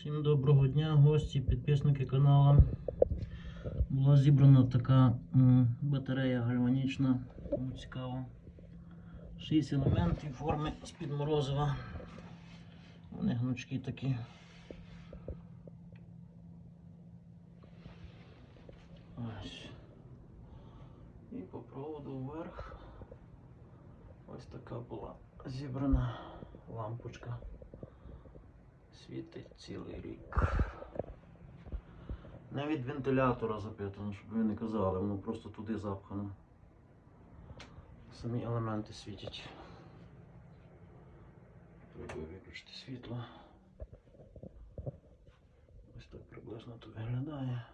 Всім доброго дня, гості, підписники каналу. Була зібрана така батарея гальванічна. Кому цікаво. 6 елементів форми з-під морозива. Вони гнучкі такі. Ось. І по проводу вверх. Ось така була зібрана лампочка. Світить цілий рік. Не від вентилятора запитано, щоб ви не казали, воно просто туди запхано. Самі елементи світять. Треба виключити світло. Ось так приблизно тут виглядає.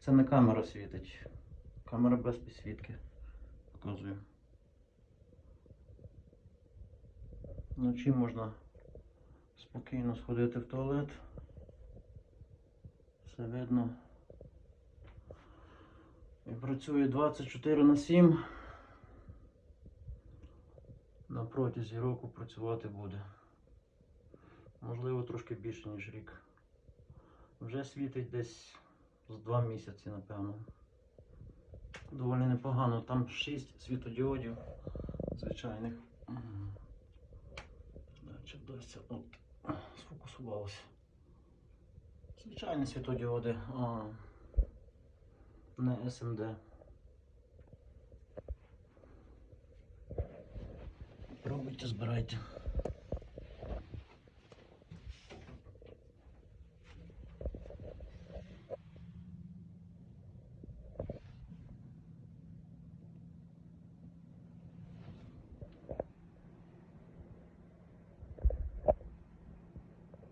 Це не камера світить. Камера без підсвітки. Показую. Вночі можна спокійно сходити в туалет. Все видно. І працює 24 на 7. На протязі року працювати буде. Можливо, трошки більше, ніж рік. Вже світить десь з 2 місяці, напевно. Доволі непогано. Там 6 світодіодів звичайних. Чи вдасться от сфокусувалося. Звичайні світодіоди, а не СМД. Пробуйте, збирайте.